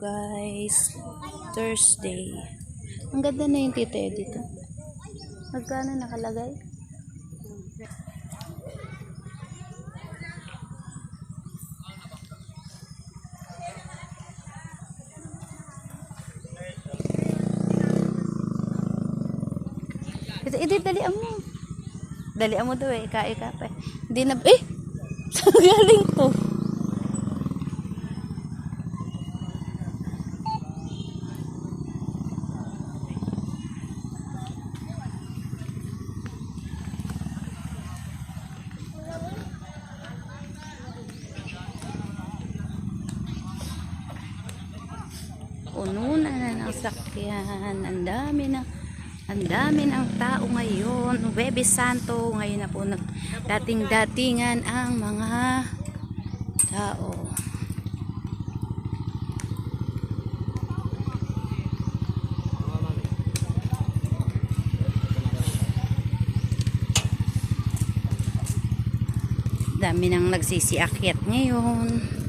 Guys, Thursday. Ang ganda na yung tita Edith. ah. Magkano nakalagay? Ito, Edith, dalian mo. Dalian mo daw eh, ika-ika pa. Hindi na, eh! Saan galing to? Puno na ng sakyan. Ang dami na ang dami ng tao ngayon. Webes Santo. Ngayon na po dating-datingan ang mga tao. Dami nang nagsisiakyat ngayon.